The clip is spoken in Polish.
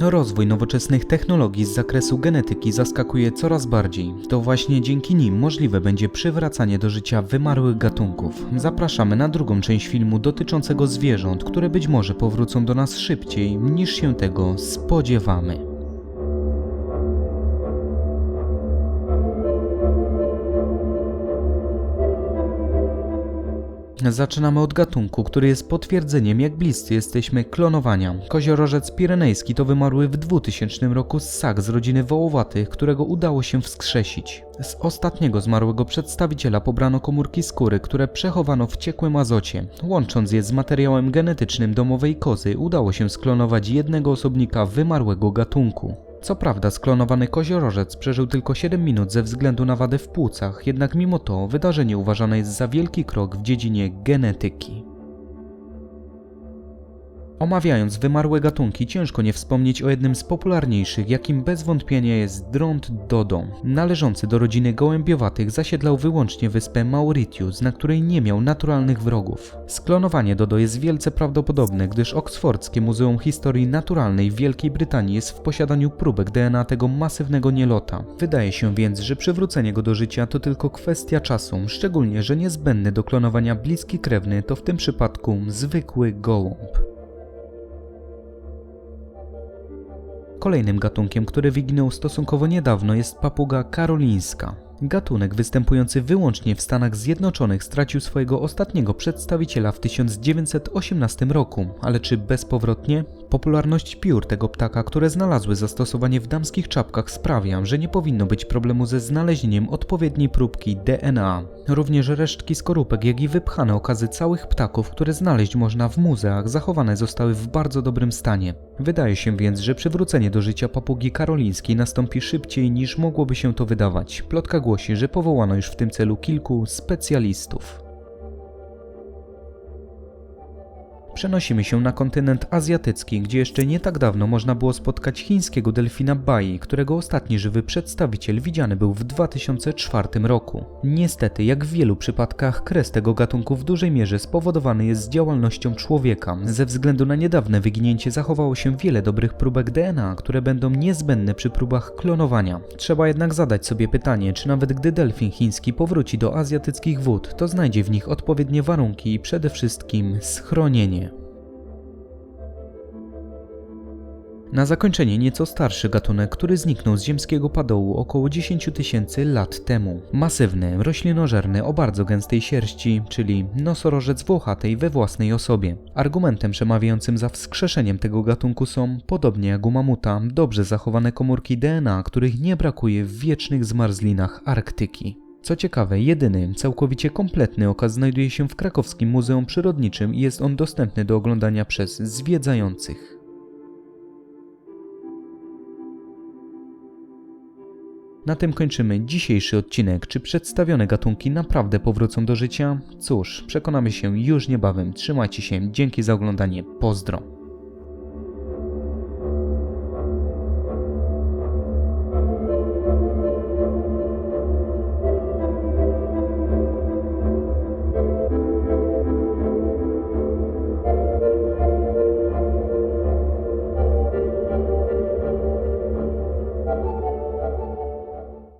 Rozwój nowoczesnych technologii z zakresu genetyki zaskakuje coraz bardziej. To właśnie dzięki nim możliwe będzie przywracanie do życia wymarłych gatunków. Zapraszamy na drugą część filmu dotyczącego zwierząt, które być może powrócą do nas szybciej niż się tego spodziewamy. Zaczynamy od gatunku, który jest potwierdzeniem, jak bliscy jesteśmy klonowania. Koziorożec pirenejski to wymarły w 2000 roku ssak z rodziny wołowatych, którego udało się wskrzesić. Z ostatniego zmarłego przedstawiciela pobrano komórki skóry, które przechowano w ciekłym azocie. Łącząc je z materiałem genetycznym domowej kozy, udało się sklonować jednego osobnika wymarłego gatunku. Co prawda sklonowany koziorożec przeżył tylko 7 minut ze względu na wadę w płucach, jednak mimo to wydarzenie uważane jest za wielki krok w dziedzinie genetyki. Omawiając wymarłe gatunki, ciężko nie wspomnieć o jednym z popularniejszych, jakim bez wątpienia jest drąt dodo. Należący do rodziny gołębiowatych zasiedlał wyłącznie wyspę Mauritius, na której nie miał naturalnych wrogów. Sklonowanie dodo jest wielce prawdopodobne, gdyż Oksfordzkie Muzeum Historii Naturalnej w Wielkiej Brytanii jest w posiadaniu próbek DNA tego masywnego nielota. Wydaje się więc, że przywrócenie go do życia to tylko kwestia czasu, szczególnie, że niezbędny do klonowania bliski krewny to w tym przypadku zwykły gołąb. Kolejnym gatunkiem, który wyginął stosunkowo niedawno jest papuga karolińska. Gatunek występujący wyłącznie w Stanach Zjednoczonych stracił swojego ostatniego przedstawiciela w 1918 roku, ale czy bezpowrotnie? Popularność piór tego ptaka, które znalazły zastosowanie w damskich czapkach sprawia, że nie powinno być problemu ze znalezieniem odpowiedniej próbki DNA. Również resztki skorupek, jak i wypchane okazy całych ptaków, które znaleźć można w muzeach, zachowane zostały w bardzo dobrym stanie. Wydaje się więc, że przywrócenie do życia papugi karolińskiej nastąpi szybciej niż mogłoby się to wydawać. Plotka głosi, że powołano już w tym celu kilku specjalistów. Przenosimy się na kontynent azjatycki, gdzie jeszcze nie tak dawno można było spotkać chińskiego delfina Bai, którego ostatni żywy przedstawiciel widziany był w 2004 roku. Niestety, jak w wielu przypadkach, kres tego gatunku w dużej mierze spowodowany jest działalnością człowieka. Ze względu na niedawne wyginięcie zachowało się wiele dobrych próbek DNA, które będą niezbędne przy próbach klonowania. Trzeba jednak zadać sobie pytanie, czy nawet gdy delfin chiński powróci do azjatyckich wód, to znajdzie w nich odpowiednie warunki i przede wszystkim schronienie. Na zakończenie nieco starszy gatunek, który zniknął z ziemskiego padołu około 10 tysięcy lat temu. Masywny, roślinożerny o bardzo gęstej sierści, czyli nosorożec włochatej we własnej osobie. Argumentem przemawiającym za wskrzeszeniem tego gatunku są, podobnie jak u mamuta, dobrze zachowane komórki DNA, których nie brakuje w wiecznych zmarzlinach Arktyki. Co ciekawe, jedyny, całkowicie kompletny okaz znajduje się w krakowskim Muzeum Przyrodniczym i jest on dostępny do oglądania przez zwiedzających. Na tym kończymy dzisiejszy odcinek. Czy przedstawione gatunki naprawdę powrócą do życia? Cóż, przekonamy się już niebawem. Trzymajcie się, dzięki za oglądanie, pozdro.